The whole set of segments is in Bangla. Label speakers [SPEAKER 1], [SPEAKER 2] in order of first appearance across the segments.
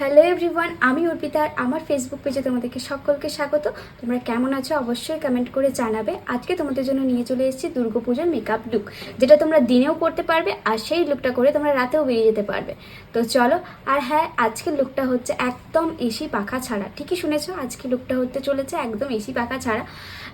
[SPEAKER 1] হ্যালো এভরিওয়ান আমি অর্পিতা আর আমার ফেসবুক পেজে তোমাদেরকে সকলকে স্বাগত। তোমরা কেমন আছো? অবশ্যই কমেন্ট করে জানাবে। আজকে তোমাদের জন্য নিয়ে চলে এসেছি দুর্গাপুজোর মেকআপ লুক যেটা তোমরা দিনেও করতে পারবে আর সেই লুকটা করে তোমরা রাতেও বেরিয়ে যেতে পারবে। তো চলো, আর হ্যাঁ আজকের লুকটা হচ্ছে একদম এসি পাখা ছাড়া। ঠিকই শুনেছো, আজকে লুকটা হতে চলেছে একদম এসি পাখা ছাড়া।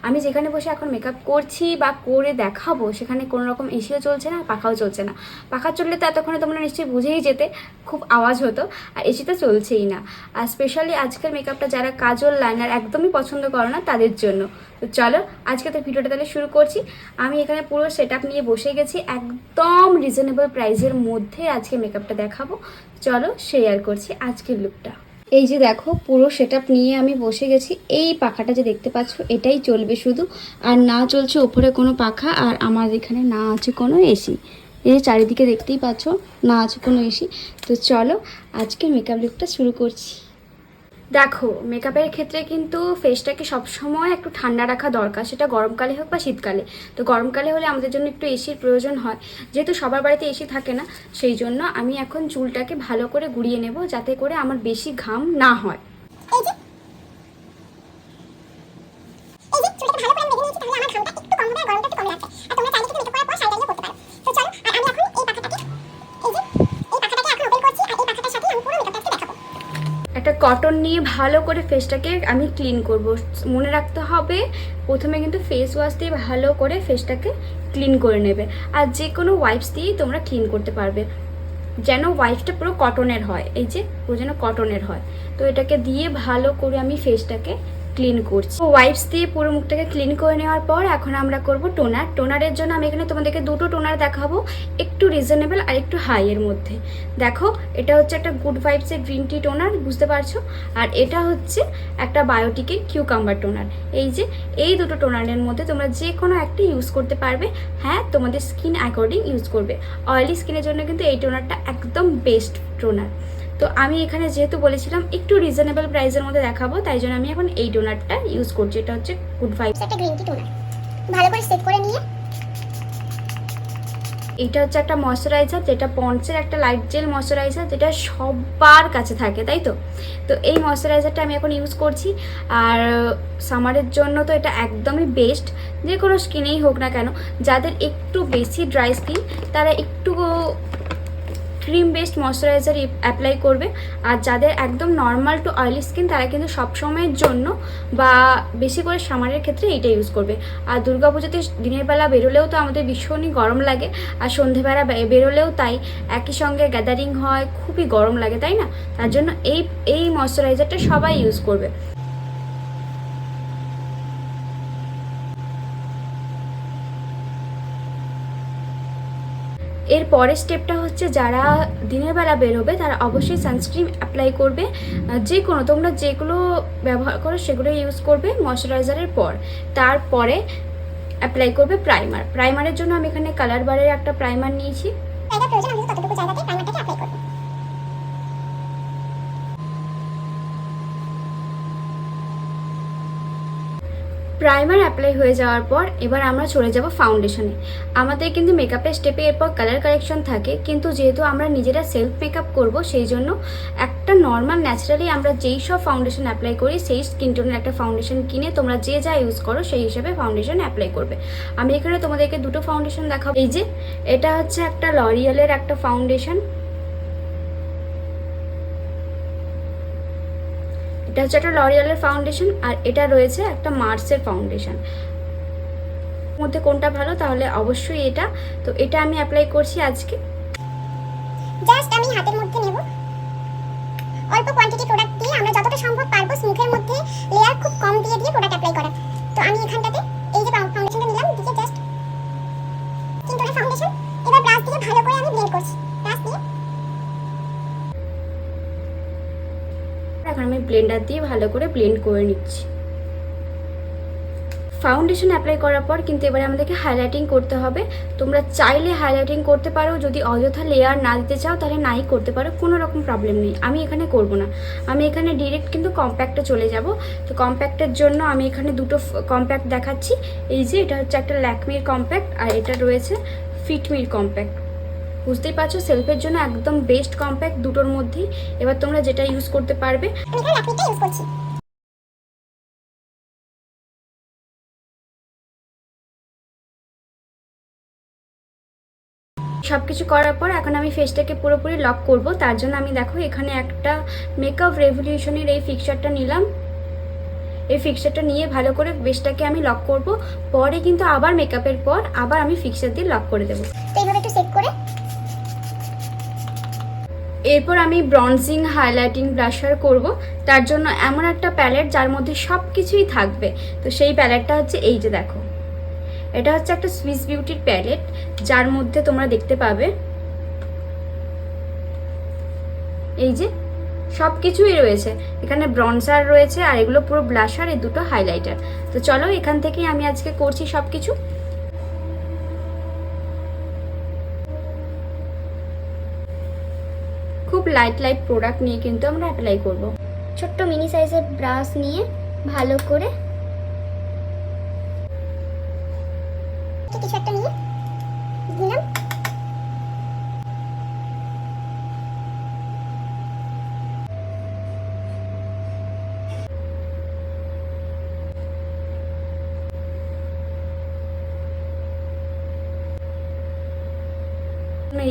[SPEAKER 1] আমি যেখানে বসে এখন মেকআপ করছি বা করে দেখাবো, সেখানে কোনো রকম এসিও চলছে না পাখাও চলছে না। পাখা চললে তো এতক্ষণে তোমরা নিশ্চয়ই বুঝেই যেতে, খুব আওয়াজ হতো। আর এসি তো চলছেই না। আর স্পেশালি আজকের মেকআপটা যারা কাজল লাইনার একদমই পছন্দ করো না, তাদের জন্য। তো চলো, আজকে তো ভিডিওটা তাহলে শুরু করছি। আমি এখানে পুরো সেট নিয়ে বসে গেছি একদম রিজনেবল প্রাইসের মধ্যে আজকে মেকআপটা দেখাবো। চলো শেয়ার করছি আজকের লুকটা এই যে দেখো, পুরো সেট নিয়ে আমি বসে গেছি। এই পাখাটা যে দেখতে পাচ্ছ, এটাই চলবে শুধু। আর না চলছে ওপরে কোনো পাখা, আর আমার এখানে না আছে কোনো এসি। এই চারিদিকে দেখতেই পাচ্ছ, না আছে কোনো এসি তো চলো, আজকে মেকআপ লুকটা শুরু করছি। দেখো মেকআপের ক্ষেত্রে কিন্তু ফেসটাকে সবসময় একটু ঠান্ডা রাখা দরকার। সেটা গরমকালে হোক বা শীতকালে। তো গরমকালে হলে আমাদের জন্য একটু এসির প্রয়োজন হয়। যেহেতু সবার বাড়িতে এসি থাকে না, সেই জন্য আমি এখন চুলটাকে ভালো করে গুড়িয়ে নেব, যাতে করে আমার বেশি ঘাম না হয়।
[SPEAKER 2] ভালো করে বেঁধে নিয়েছি, তাহলে আমার ঘামটা একটু কম হবে গরমটা একটু আর তোমরা
[SPEAKER 1] কটন নিয়ে ভালো করে ফেসটাকে আমি ক্লিন করব। মনে রাখতে হবে, প্রথমে কিন্তু ফেস ওয়াশ দিয়ে ভালো করে ফেসটাকে ক্লিন করে নেবে। আর যে কোনো ওয়াইপস দিয়েই তোমরা ক্লিন করতে পারবে। যেন ওয়াইপসটা পুরো কটনের হয়, এই যে পুরো যেন কটনের হয়। তো এটাকে দিয়ে ভালো করে আমি ফেসটাকে ক্লিন করছি। ওয়াইপস দিয়ে পুরো মুখটাকে ক্লিন করে নেওয়ার পর এখন আমরা করব টোনার টোনারের জন্য আমি এখানে তোমাদেরকে দুটো টোনার দেখাবো, একটু রিজনেবল আর একটু হাই এর মধ্যে। দেখো, এটা হচ্ছে একটা গুড ভাইবসের গ্রিন টি টোনার বুঝতে পারছ? আর এটা হচ্ছে একটা বায়োটিকের কিউকাম্বার টোনার এই যে, এই দুটো টোনারের মধ্যে তোমরা যে কোনো একটা ইউজ করতে পারবে। হ্যাঁ তোমাদের স্কিন অ্যাকর্ডিং ইউজ করবে। অয়েলি স্কিনের জন্য কিন্তু এই টোনারটা একদম বেস্ট টোনার তো আমি এখানে যেহেতু বলেছিলাম একটু রিজনেবল প্রাইসের মধ্যে দেখাবো তাই জন্য আমি এখন এই ডোনারটা ইউজ করছি। এটা হচ্ছে গুড ভাইবস
[SPEAKER 2] একটা গ্রিন টি টোনার ভালো করে সেট করে নিয়ে।
[SPEAKER 1] এটা হচ্ছে একটা ময়শ্চারাইজার যেটা পন্ডসের একটা লাইট জেল ময়শ্চারাইজার যেটা সবার কাছে থাকে তাই তো? তো এই ময়শ্চারাইজারটা আমি এখন ইউজ করছি। আর সামারের জন্য তো এটা একদমই বেস্ট যে কোনো স্কিনেই হোক না কেন যাদের একটু বেশি ড্রাই স্কিন তারা একটু ক্রিম বেসড ময়শ্চারাইজার অ্যাপ্লাই করবে। আর যাদের একদম নর্মাল টু অয়েলি স্কিন তারা কিন্তু সব সময়ের জন্য বা বেশি করে সামারের ক্ষেত্রে এইটা ইউজ করবে। আর দুর্গাপুজোতে দিনের বেলা বেরোলেও তো আমাদের ভীষণই গরম লাগে। আর সন্ধেবেলা বেরোলেও তাই একই সঙ্গে গ্যাদারিং হয়, খুবই গরম লাগে, তাই না? তার জন্য এই এই ময়শ্চারাইজারটা সবাই ইউজ করবে। এর পরের স্টেপটা হচ্ছে যারা দিনের বেলা বেরোবে, তারা অবশ্যই সানস্ক্রিন অ্যাপ্লাই করবে। যে কোনো, তোমরা যেগুলো ব্যবহার করো, সেগুলো ইউজ করবে ময়শ্চারাইজারের পর। তারপরে অ্যাপ্লাই করবে প্রাইমার প্রাইমারের জন্য আমি এখানে কালার বারের একটা প্রাইমার নিয়েছি।
[SPEAKER 2] প্রয়োজন প্রাইমারটাকে অ্যাপ্লাই করব
[SPEAKER 1] প্রাইমার অ্যাপ্লাই হয়ে যাওয়ার পর এবার আমরা চলে যাব ফাউন্ডেশনে আমাদের কিন্তু মেকআপের স্টেপে এরপর কালার কারেকশন থাকে, কিন্তু যেহেতু আমরা নিজেরা সেলফ মেকআপ করব, সেই জন্য একটা নর্মাল ন্যাচারালি আমরা যেই সব ফাউন্ডেশন অ্যাপ্লাই করি, সেই স্কিন টোনের একটা ফাউন্ডেশন কিনে তোমরা যে যা ইউজ করো, সেই হিসাবে ফাউন্ডেশন অ্যাপ্লাই করবে। আমি এখানে তোমাদেরকে দুটো ফাউন্ডেশন দেখাবো। এই যে, এটা হচ্ছে একটা লরিয়ালের একটা ফাউন্ডেশন এটা হচ্ছে একটা লরিয়ালের ফাউন্ডেশন আর এটা রয়েছে একটা মার্সের ফাউন্ডেশন মধ্যে কোনটা ভালো তাহলে অবশ্যই এটা। তো এটা আমি অ্যাপ্লাই করছি আজকে।
[SPEAKER 2] জাস্ট আমি হাতের মধ্যে নেব। অল্প কোয়ান্টিটি প্রোডাক্ট দিয়ে আমরা যতটা সম্ভব পারব মুখের মধ্যে লেয়ার খুব কম দিয়ে দিয়ে প্রোডাক্ট অ্যাপ্লাই করা তো আমি এখানটাতে এই যে ফাউন্ডেশনটা নিলাম দিয়ে জাস্ট কিন্তু ফাউন্ডেশন এবার ব্রাশ দিয়ে ভালো করে আমি ব্লেন্ড করছি ব্রাশ দিয়ে
[SPEAKER 1] এখন আমি ব্লেন্ডার দিয়ে ভালো করে ব্লেন্ড করে নিচ্ছি। ফাউন্ডেশন অ্যাপ্লাই করার পর কিন্তু এবারে আমাদেরকে হাইলাইটিং করতে হবে। তোমরা চাইলে হাইলাইটিং করতে পারো, যদি অযথা লেয়ার না দিতে চাও তাহলে নাই করতে পারো, কোনো রকম প্রবলেম নেই। আমি এখানে করব না। আমি এখানে ডিরেক্ট কিন্তু কম্প্যাক্টে চলে যাব। তো কম্প্যাক্টের জন্য আমি এখানে দুটো কম্প্যাক্ট দেখাচ্ছি। এই যে এটা হচ্ছে একটা ল্যাকমির কম্প্যাক্ট আর এটা রয়েছে ফিটমির কম্প্যাক্ট বুঝতেই পারছ সেলফের জন্য একদম বেস্ট কম্প্যাক্ট দুটোর মধ্যেই। এবার তোমরা যেটা ইউজ করতে পারবে।
[SPEAKER 2] আমি ইউজ করছি।
[SPEAKER 1] সব কিছু করার পর এখন আমি ফেসটাকে পুরোপুরি লক করব। তার জন্য আমি দেখো এখানে একটা মেকআপ রেভলিউশনের এই ফিক্সারটা নিলাম। এই ফিক্সারটা নিয়ে ভালো করে বেসটাকে আমি লক করব। পরে কিন্তু আবার মেকআপের পর আবার আমি ফিক্সার দিয়ে লক করে দেবো।
[SPEAKER 2] তো এইভাবে একটু সেট করে
[SPEAKER 1] এরপর আমি ব্রনজিং হাইলাইটিং ব্লাশার করব। তার জন্য এমন একটা প্যালেট যার মধ্যে সব কিছুই থাকবে। তো সেই প্যালেটটা হচ্ছে এই যে দেখো। এটা হচ্ছে একটা সুইস বিউটির প্যালেট, যার মধ্যে তোমরা দেখতে পাবে এই যে সব কিছুই রয়েছে। এখানে ব্রনজার রয়েছে আর এগুলো পুরো ব্লাশার এই দুটো হাইলাইটার। তো চলো এখান থেকেই আমি আজকে করছি সব কিছু লাইট লাইট প্রোডাক্ট নিয়ে কিন্তু আমরা অ্যাপ্লাই করব।
[SPEAKER 2] ছোট্ট মিনি সাইজের ব্রাশ নিয়ে ভালো করে কিছু একটা নিয়ে দিলাম।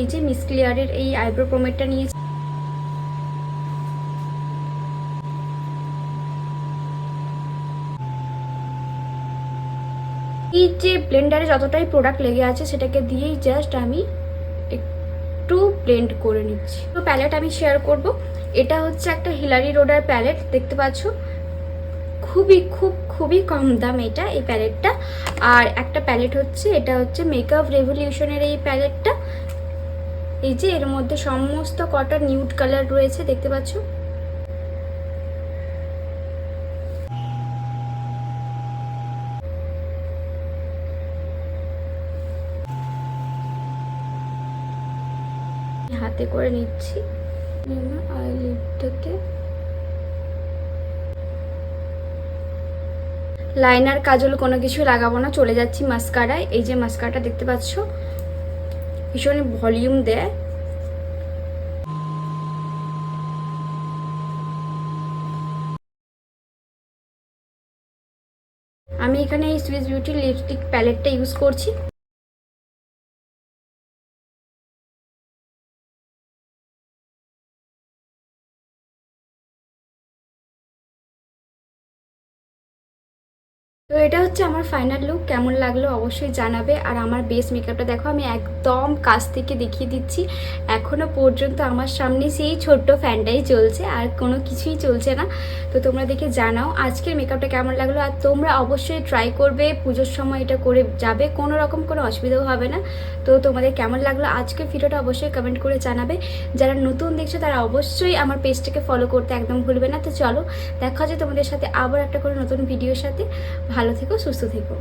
[SPEAKER 1] এই যে মিস ক্লিয়ারের এই আইব্রো প্রোমেটটা নিয়েছি। এই যে ব্লেন্ডারে যতটাই প্রোডাক্ট লেগে আছে সেটাকে দিয়েই জাস্ট আমি একটু ব্লেন্ড করে নিচ্ছি। তো প্যালেট আমি শেয়ার করব। এটা হচ্ছে একটা হিলারি রোডার প্যালেট দেখতে পাচ্ছ? খুবই, খুব, খুবই কম দাম এটা, এই প্যালেটটা আর একটা প্যালেট হচ্ছে, এটা হচ্ছে মেকআপ রেভলিউশনের এই প্যালেটটা এই যে এর মধ্যে সমস্ত কটা নিউড কালার রয়েছে, দেখতে পাচ্ছ? হাতে করে নিচ্ছি। আইলিডটাতে লাইনার কাজল কোনো কিছু লাগাবো না, চলে যাচ্ছি মাস্কারায় এই যে মাস্কারাটা দেখতে পাচ্ছ, ভীষণ ভলিউম দেয়। আমি এখানে এই সুইস বিউটি লিপস্টিক প্যালেটটা ইউজ করছি। এটা হচ্ছে আমার ফাইনাল লুক কেমন লাগল অবশ্যই জানাবে। আর আমার বেস মেকআপটা দেখো, আমি একদম কাছ থেকে দেখিয়ে দিচ্ছি। এখনও পর্যন্ত আমার সামনে সেই ছোট্ট ফ্যানটাই চলছে, আর কোনো কিছুই চলছে না। তো তোমরা দেখে জানাও আজকের মেকআপটা কেমন লাগল, আর তোমরা অবশ্যই ট্রাই করবে, পুজোর সময় এটা করে যাবে, কোনো রকম কোনো অসুবিধাও হবে না। তো তোমাদের কেমন লাগল আজকের ভিডিওটা অবশ্যই কমেন্ট করে জানাবে। যারা নতুন দেখছ, তারা অবশ্যই আমার পেজটাকে ফলো করতে একদম ভুলবে না। তো চলো, দেখা যায় তোমাদের সাথে আবার একটা করে নতুন ভিডিওর সাথে। ভালো থেকো সুস্থ থেকো